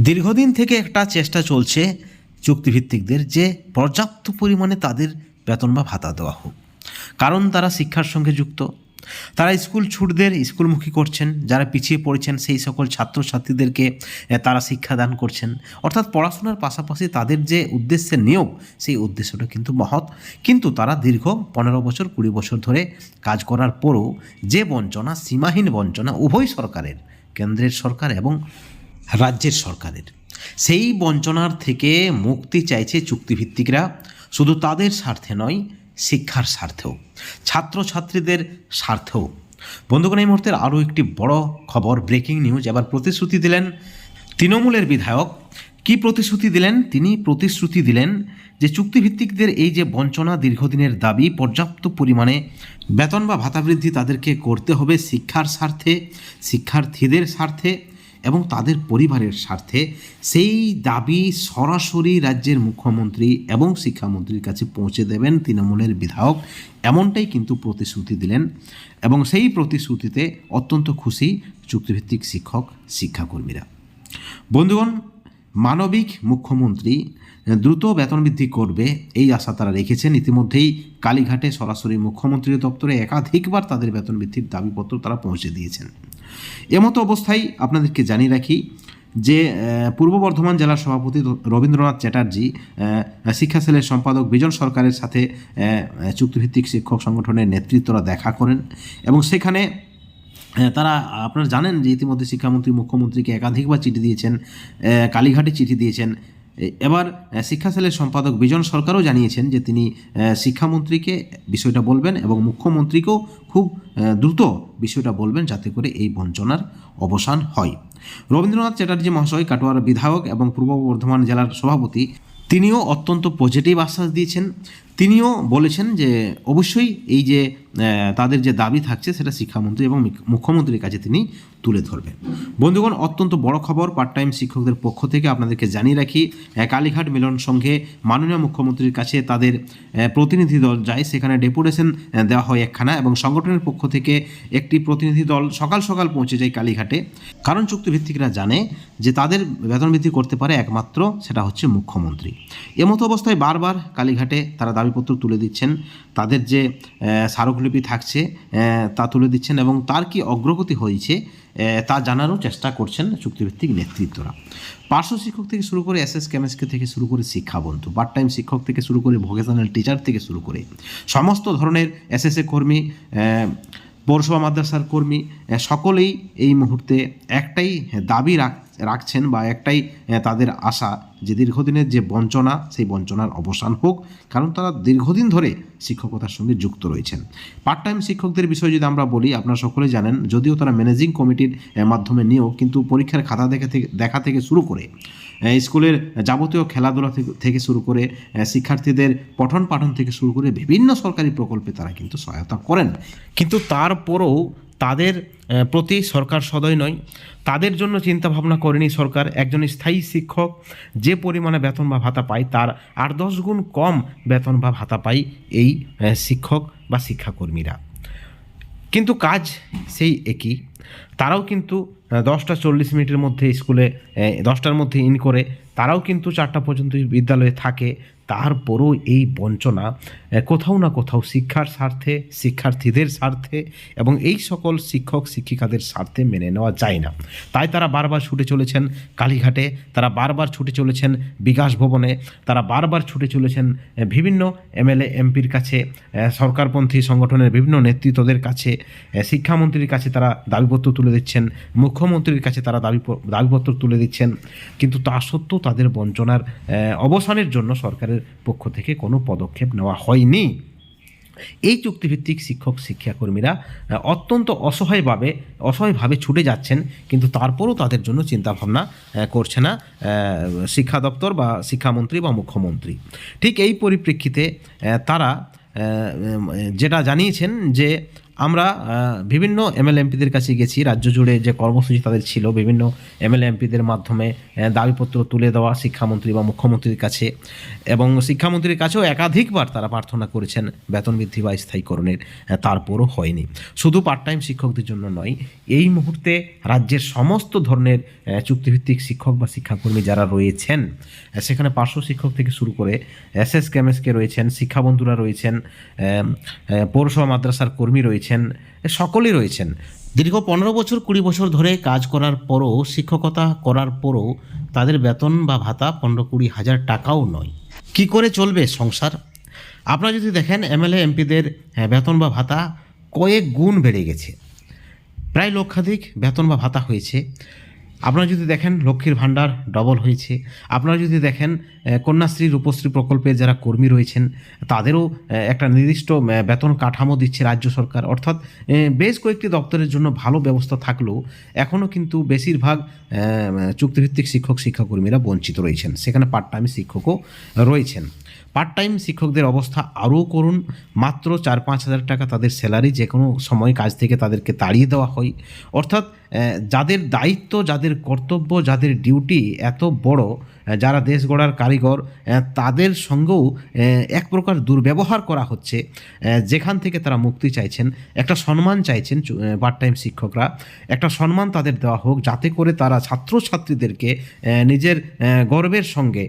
দীর্ঘদিন থেকে একটা চেষ্টা চলছে চুক্তিভিত্তিকদের যে পর্যাপ্ত পরিমাণে তাদের বেতন বা ভাতা দেওয়া হোক। কারণ তারা শিক্ষার সঙ্গে যুক্ত। তারা স্কুল ছুটদের স্কুলমুখী করছেন, যারা পিছিয়ে পড়েছেন সেই সকল ছাত্রছাত্রীদেরকে তারা শিক্ষাদান করছেন। অর্থাৎ পড়াশোনার পাশাপাশি তাদের যে উদ্দেশ্যে নিয়োগ, সেই উদ্দেশ্যটা কিন্তু মহৎ। কিন্তু তারা দীর্ঘ পনেরো বছর, কুড়ি বছর ধরে কাজ করার পরও যে বঞ্চনা, সীমাহীন বঞ্চনা উভয় সরকারের, কেন্দ্রের সরকার এবং রাজ্যের সরকারের। সেই বঞ্চনার থেকে মুক্তি চাইছে চুক্তিভিত্তিকরা। শুধু তাদের স্বার্থে নয়, শিক্ষার স্বার্থেও। ছাত্রছাত্রীদের স্বার্থেও। বন্ধুগণ, এই মুহূর্তের আরও একটি বড় খবর, ব্রেকিং নিউজ। এবার প্রতিশ্রুতি দিলেন তৃণমূলের বিধায়ক। কি প্রতিশ্রুতি দিলেন? তিনি প্রতিশ্রুতি দিলেন যে চুক্তিভিত্তিকদের এই যে বঞ্চনা দীর্ঘদিনের দাবি, পর্যাপ্ত পরিমাণে বেতন বা ভাতা বৃদ্ধি তাদেরকে করতে হবে শিক্ষার স্বার্থে, শিক্ষার্থীদের স্বার্থে। এবং তাদের পরিবারের স্বার্থে সেই দাবি সরাসরি রাজ্যের মুখ্যমন্ত্রী এবং শিক্ষামন্ত্রীর কাছে পৌঁছে দেবেন তৃণমূলের বিধায়ক। এমনটাই কিন্তু প্রতিশ্রুতি দিলেন এবং সেই প্রতিশ্রুতিতে অত্যন্ত খুশি চুক্তিভিত্তিক শিক্ষক, শিক্ষাকর্মীরা। বন্ধুগণ, মানবিক মুখ্যমন্ত্রী দ্রুত বেতন বৃদ্ধি করবে এই আশা তারা রেখেছেন। ইতিমধ্যেই কালীঘাটে সরাসরি মুখ্যমন্ত্রীর দপ্তরে একাধিকবার তাদের বেতন বৃদ্ধির দাবিপত্র তারা পৌঁছে দিয়েছেন। এমতো অবস্থায় আপনাদেরকে জানিয়ে রাখি যে পূর্ব বর্ধমান জেলার সভাপতি রবীন্দ্রনাথ চ্যাটার্জি শিক্ষা সেলের সম্পাদক বিজন সরকারের সাথে চুক্তিভিত্তিক শিক্ষক সংগঠনের নেতৃত্বরা দেখা করেন এবং সেখানে তারা, আপনারা জানেন যে ইতিমধ্যে শিক্ষামন্ত্রী, মুখ্যমন্ত্রীকে একাধিকবার চিঠি দিয়েছেন কালীঘাটে চিঠি দিয়েছেন এবার শিক্ষা সেলের সম্পাদক বিজন সরকারও জানিয়েছেন যে তিনি শিক্ষামন্ত্রীকে বিষয়টা বলবেন এবং মুখ্যমন্ত্রীকেও খুব দ্রুত বিষয়টা বলবেন যাতে করে এই বঞ্চনার অবসান হয়। রবীন্দ্রনাথ চ্যাটার্জি মহাশয়, কাটোয়ার বিধায়ক এবং পূর্ব বর্ধমান জেলার সভাপতি, তিনিও অত্যন্ত পজিটিভ আশ্বাস দিয়েছেন। তিনিও বলেছেন যে, অবশ্যই এই যে তাদের যে দাবি থাকছে সেটা শিক্ষামন্ত্রী এবং মুখ্যমন্ত্রীর কাছে তিনি তুলে ধরবেন। বন্ধুগণ অত্যন্ত বড় খবর পার্ট টাইম শিক্ষকদের পক্ষ থেকে আপনাদেরকে জানিয়ে রাখি কালীঘাট মিলন সংঘে মাননীয় মুখ্যমন্ত্রীর কাছে তাদের প্রতিনিধি দল যায়। সেখানে ডেপুটেশন দেওয়া হয় একখানা এবং সংগঠনের পক্ষ থেকে একটি প্রতিনিধি দল সকাল সকাল পৌঁছে যায় কালীঘাটে। কারণ চুক্তিভিত্তিকরা জানে যে তাদের বেতন বৃদ্ধি করতে পারে একমাত্র সেটা হচ্ছে মুখ্যমন্ত্রী। এমতো অবস্থায় বারবার কালীঘাটে তারা দাবিপত্র তুলে দিচ্ছেন। তাদের যে আহ, স্মারকলিপি থাকছে তা তুলে দিচ্ছেন এবং তার কি অগ্রগতি হয়েছে তা জানারও চেষ্টা করছেন চুক্তিভিত্তিক নেতৃত্বরা। পার্শ্ব শিক্ষক থেকে শুরু করে এস এস কেমিস্ট্রি থেকে শুরু করে শিক্ষাবন্ধু পার্ট টাইম শিক্ষক থেকে শুরু করে ভোকেশনাল টিচার থেকে শুরু করে সমস্ত ধরনের এস এস এ কর্মী পৌরসভা মাদ্রাসার কর্মী সকলেই এই মুহূর্তে একটাই দাবি রাখ রাখছেন বা একটাই তাদের আশা যে দীর্ঘদিনের যে বঞ্চনা, সেই বঞ্চনার অবসান হোক, কারণ তারা দীর্ঘদিন ধরে শিক্ষকতার সঙ্গে যুক্ত রয়েছেন। পার্ট টাইম শিক্ষকদের বিষয়ে যদি আমরা বলি, আপনারা সকলেই জানেন, যদিও তারা ম্যানেজিং কমিটির মাধ্যমে নিয়েও কিন্তু পরীক্ষার খাতা দেখা থেকে দেখা থেকে শুরু করে স্কুলের যাবতীয় খেলাধুলা থেকে- থেকে শুরু করে শিক্ষার্থীদের পঠন পাঠন থেকে শুরু করে বিভিন্ন সরকারি প্রকল্পে তারা কিন্তু সহায়তা করেন। কিন্তু তারপরেও তাদের প্রতি সরকার সদয় নয়। তাদের জন্য চিন্তা ভাবনা করেনি সরকার। একজন স্থায়ী শিক্ষক যে পরিমাণে বেতন বা ভাতা পায়, তার আট দশ গুণ কম বেতন বা ভাতা পায় এই শিক্ষক বা শিক্ষাকর্মীরা। কিন্তু কাজ সেই একই। তারাও কিন্তু দশটা চল্লিশ মিনিটের মধ্যে স্কুলে দশটার মধ্যে ইন করে। তারাও কিন্তু চারটা পর্যন্ত বিদ্যালয়ে থাকে। তারপরও এই বঞ্চনা কোথাও না কোথাও শিক্ষার স্বার্থে, শিক্ষার্থীদের স্বার্থে এবং এই সকল শিক্ষক, শিক্ষিকাদের স্বার্থে মেনে নেওয়া যায় না। তাই তারা বারবার ছুটে চলেছেন কালীঘাটে, তারা বারবার ছুটে চলেছেন বিকাশ ভবনে, তারা বারবার ছুটে চলেছেন বিভিন্ন এমএলএ, এমপির কাছে সরকারপন্থী সংগঠনের বিভিন্ন নেতৃত্বদের কাছে শিক্ষামন্ত্রীর কাছে তারা দাবিপত্র তুলে দিচ্ছেন, মুখ্যমন্ত্রীর কাছে তারা দাবি দাবিপত্র তুলে দিচ্ছেন। কিন্তু তা সত্ত্বেও তাদের বঞ্চনার অবসানের জন্য সরকারের পক্ষ থেকে কোনো পদক্ষেপ নেওয়া হয়নি। এই চুক্তিভিত্তিক শিক্ষক শিক্ষাকর্মীরা অত্যন্ত অসহায়ভাবে অসহায়ভাবে ছুটে যাচ্ছেন, কিন্তু তারপরও তাদের জন্য চিন্তাভাবনা করছে না শিক্ষা দপ্তর বা শিক্ষামন্ত্রী বা মুখ্যমন্ত্রী। ঠিক এই পরিপ্রেক্ষিতে তারা যেটা জানিয়েছেন যে আমরা বিভিন্ন এমপিদের কাছে গেছি, রাজ্য জুড়ে যে কর্মসূচি তাদের ছিল, বিভিন্ন এমপিদের মাধ্যমে দাবিপত্র তুলে দেওয়া শিক্ষামন্ত্রী বা মুখ্যমন্ত্রীর কাছে। এবং শিক্ষামন্ত্রীর কাছেও একাধিকবার তারা প্রার্থনা করেছেন, বেতন বৃদ্ধি বা স্থায়ীকরণের তারপরও হয়নি। শুধু পার্ট টাইম শিক্ষকদের জন্য নয়, এই মুহূর্তে রাজ্যের সমস্ত ধরনের চুক্তিভিত্তিক শিক্ষক বা শিক্ষাকর্মী যারা রয়েছেন সেখানে পার্শ্ব শিক্ষক থেকে শুরু করে, এস এস কেমএসকে রয়েছেন, শিক্ষাবন্ধুরা রয়েছেন পৌরসভা, মাদ্রাসার কর্মী রয়েছেন এ সকলেই রয়েছেন। দীর্ঘ পনেরো বছর, কুড়ি বছর ধরে কাজ করার পরও, শিক্ষকতা করার পরও তাদের বেতন বা ভাতা পনেরো কুড়ি হাজার টাকাও নয়। কি করে চলবে সংসার? আপনারা যদি দেখেন, এমএলএ, এমপিদের বেতন বা ভাতা কয়েক গুণ বেড়ে গেছে। প্রায় লক্ষাধিক বেতন বা ভাতা হয়েছে। আপনারা যদি দেখেন লক্ষ্মীর ভাণ্ডার ডবল হয়েছে, আপনারা যদি দেখেন কন্যাশ্রী রূপশ্রী প্রকল্পের যারা কর্মী রয়েছেন, তাদেরও একটা নির্দিষ্ট বেতন কাঠামো দিচ্ছে রাজ্য সরকার। অর্থাৎ বেশ কয়েকটি দপ্তরের জন্য ভালো ব্যবস্থা থাকলেও এখনও কিন্তু বেশিরভাগ চুক্তিভিত্তিক শিক্ষক, শিক্ষাকর্মীরা বঞ্চিত রয়েছেন। সেখানে পার্ট টাইম শিক্ষকও রয়েছেন। পার্ট টাইম শিক্ষকদের অবস্থা আরও করুন। মাত্র চার পাঁচ হাজার টাকা তাদের স্যালারি যে কোনো সময় কাজ থেকে তাদেরকে তাড়িয়ে দেওয়া হয়। অর্থাৎ যাদের দায়িত্ব, যাদের কর্তব্য, যাদের ডিউটি এত বড় যারা দেশ গড়ার কারিগর তাদের সঙ্গেও এক প্রকার দুর্ব্যবহার করা হচ্ছে। যেখান থেকে তারা মুক্তি চাইছেন, একটা সম্মান চাইছেন পার্ট টাইম শিক্ষকরা। একটা সম্মান তাদের দেওয়া হোক, যাতে করে তারা ছাত্রছাত্রীদেরকে নিজের গর্বের সঙ্গে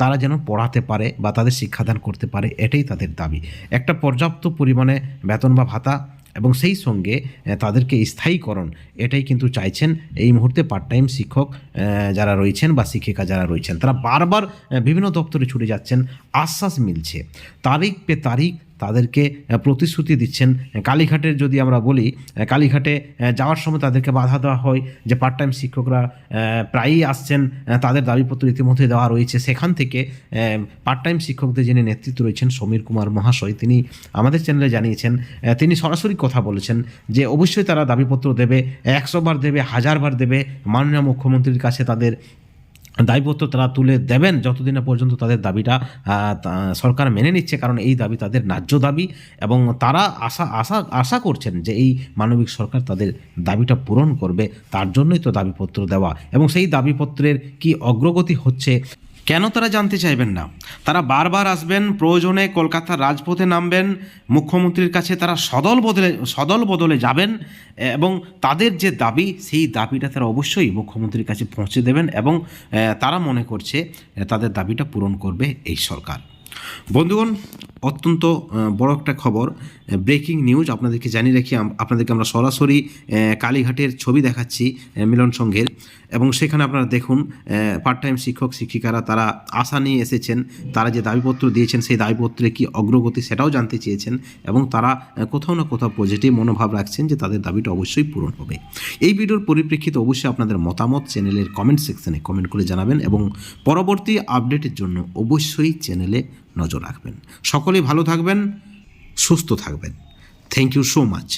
তারা যেন পড়াতে পারে বা তাদের শিক্ষাদান করতে পারে, এটাই তাদের দাবি। একটা পর্যাপ্ত পরিমাণে বেতন বা ভাতা এবং সেই সঙ্গে তাদেরকে স্থায়ীকরণ, এটাই কিন্তু চাইছেন এই মুহূর্তে পার্ট টাইম শিক্ষক যারা রয়েছেন বা শিক্ষিকা যারা রয়েছেন। তারা বারবার বিভিন্ন দপ্তরে ছুটে যাচ্ছেন, আশ্বাস মিলছে। তারিখ পে তারিখ তাদেরকে প্রতিশ্রুতি দিচ্ছেন। কালীঘাটের যদি আমরা বলি কালীঘাটে যাওয়ার সময় তাদেরকে বাধা দেওয়া হয় যে পার্ট টাইম শিক্ষকরা প্রায়ই আসছেন তাদের দাবিপত্র ইতিমধ্যে দেওয়া রয়েছে। সেখান থেকে পার্ট টাইম শিক্ষকদের যিনি নেতৃত্ব রয়েছেন সমীর কুমার মহাশয়, তিনি আমাদের চ্যানেলে জানিয়েছেন তিনি সরাসরি কথা বলেছেন যে অবশ্যই তারা দাবিপত্র দেবে, একশো বার দেবে, হাজার বার দেবে। মাননীয় মুখ্যমন্ত্রীর কাছে তাদের দায়িত্ব তারা তুলে দেবেন যতদিন না পর্যন্ত তাদের দাবিটা সরকার মেনে নিচ্ছে, কারণ এই দাবি তাদের ন্যায্য দাবি এবং তারা আশা আশা আশা করছেন যে এই মানবিক সরকার তাদের দাবিটা পূরণ করবে। তার জন্যই তো দাবিপত্র দেওয়া এবং সেই দাবিপত্রের কি অগ্রগতি হচ্ছে কেন তারা জানতে চাইবেন না? তারা বারবার আসবেন, প্রয়োজনে কলকাতার রাজপথে নামবেন, মুখ্যমন্ত্রীর কাছে তারা সদল বদলে সদল বদলে যাবেন এবং তাদের যে দাবি, সেই দাবিটা তারা অবশ্যই মুখ্যমন্ত্রীর কাছে পৌঁছে দেবেন এবং তারা মনে করছে তাদের দাবিটা পূরণ করবে এই সরকার। বন্ধুগণ, অত্যন্ত বড় একটা খবর ব্রেকিং নিউজ আপনাদেরকে জানিয়ে রাখি আপনাদেরকে আমরা সরাসরি কালীঘাটের ছবি দেখাচ্ছি মিলন সংঘের এবং সেখানে আপনারা দেখুন পার্ট টাইম শিক্ষক, শিক্ষিকারা তারা আশা নিয়ে এসেছেন, তারা যে দাবিপত্র দিয়েছেন, সেই দাবিপত্রে কি অগ্রগতি সেটাও জানতে চেয়েছেন এবং তারা কোথাও না কোথাও পজিটিভ মনোভাব রাখছেন যে তাদের দাবিটা অবশ্যই পূরণ হবে। এই ভিডিওর পরিপ্রেক্ষিতে অবশ্যই আপনাদের মতামত চ্যানেলের কমেন্ট সেকশনে কমেন্ট করে জানাবেন এবং পরবর্তী আপডেটের জন্য অবশ্যই চ্যানেলে নজর রাখবেন। সকলেই ভালো থাকবেন। সুস্থ থাকবেন। Thank you so much